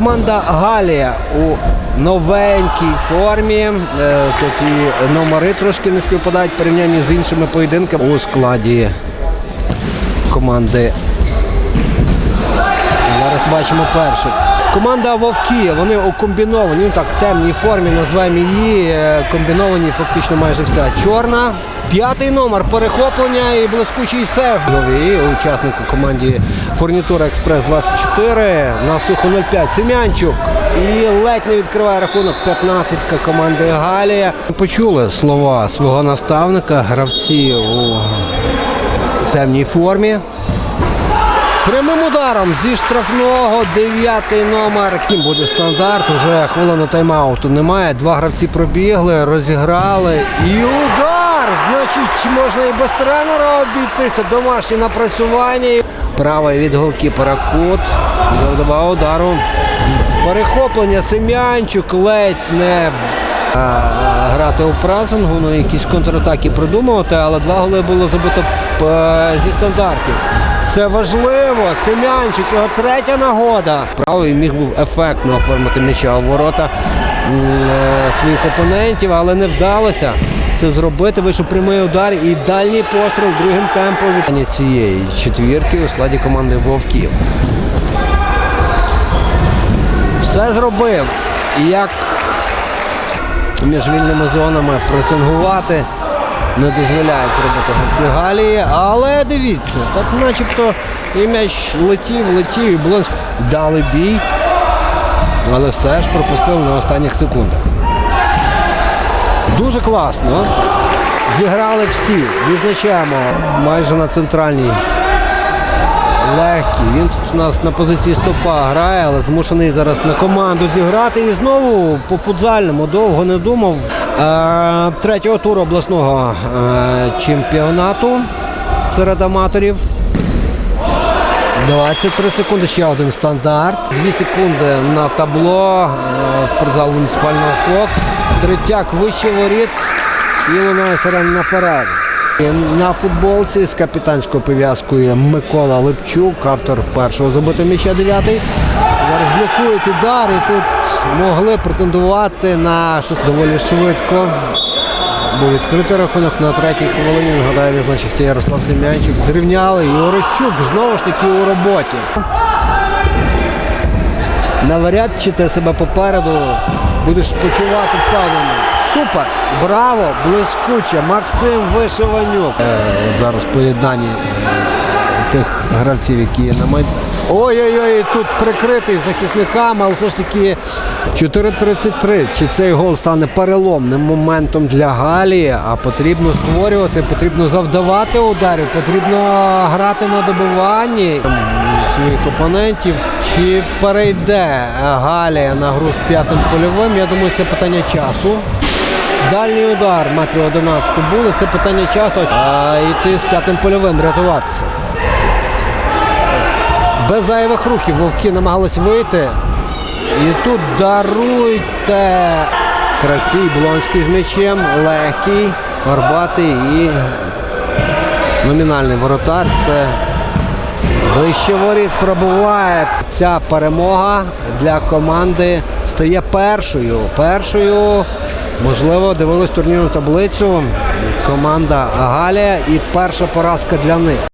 Команда Галія у новенькій формі. Такі номери трошки не співпадають в порівнянні з іншими поєдинками у складі команди. Зараз бачимо перший. Команда Вовки, вони у комбінованій, ну так, темній формі, називаємо її. е, Комбіновані фактично майже вся чорна. П'ятий номер перехоплення і блискучий сейф. Новий учасник у команді Фурнітура Експрес 24 на суху 05 Сем'янчук. І ледь не відкриває рахунок 15-ка команди Галія. Почули слова свого наставника, гравці у темній формі. Прямим ударом зі штрафного дев'ятий номер. Ким буде стандарт? Уже хвилина тайм-ауту немає. Два гравці пробігли, розіграли. І удар! Значить, можна і без тренера обійтися. Домашнє напрацювання. Правий від голкіпера Кут. Завдава удару. Перехоплення Сем'янчук ледь не а, грати у пресингу, ну якісь контратаки придумувати, але два голи було забито е, зі стандартів. Це важливо. Сем'янчик, його третя нагода. Правий міг був ефектно оформити м'яча у ворота е, своїх опонентів, але не вдалося це зробити. Вийшов прямий удар і дальній постріл другим темпом від цієї четвірки у складі команди Вовків. Все зробив. Як між вільними зонами пресингувати не дозволяють робити гравці Галії. Але дивіться, так начебто і м'яч летів, летів, і було дали бій. Але все ж пропустили на останніх секундах. Дуже класно. Зіграли всі. Відзначаємо майже на центральній. Він у нас на позиції стопа грає, але змушений зараз на команду зіграти. І знову по футзальному довго не думав. Е, третього туру обласного е, чемпіонату серед аматорів. 23 секунди, ще один стандарт. 2 секунди на табло. е, Спортзал муніципального ФОК. Третяк вище воріт. І лунає сирена наперед. На футболці з капітанською пов'язкою Микола Липчук, автор першого забитого м'яча 9 Зараз блокують удар і тут могли претендувати на щось доволі швидко. Був відкритий рахунок на третій хвилині. Нагадаю, відзначився Ярослав Сем'янчук. Зрівняли і Орещук знову ж таки у роботі. Навряд чи ти себе попереду будеш почувати впевнено. Супер! Браво! Блискуче! Максим Вишиванюк. Е, зараз поєднання е, тих гравців, які є на майдані. Ой-ой-ой, тут прикритий захисниками, але все ж таки 4.33. Чи цей гол стане переломним моментом для Галії? А потрібно створювати, потрібно завдавати ударів, потрібно грати на добиванні своїх опонентів. Чи перейде Галія на гру з п'ятим польовим? Я думаю, це питання часу. Дальній удар метрів 11 були. Це питання часу. А йти з п'ятим польовим рятуватися. Без зайвих рухів вовки намагались вийти. І тут даруйте. Красій Блонський з м'ячем, легкий, горбатий і номінальний воротар. Це вище воріт пробуває. Ця перемога для команди стає першою. Першою, можливо, дивились турнірну таблицю. Команда Галія і перша поразка для них.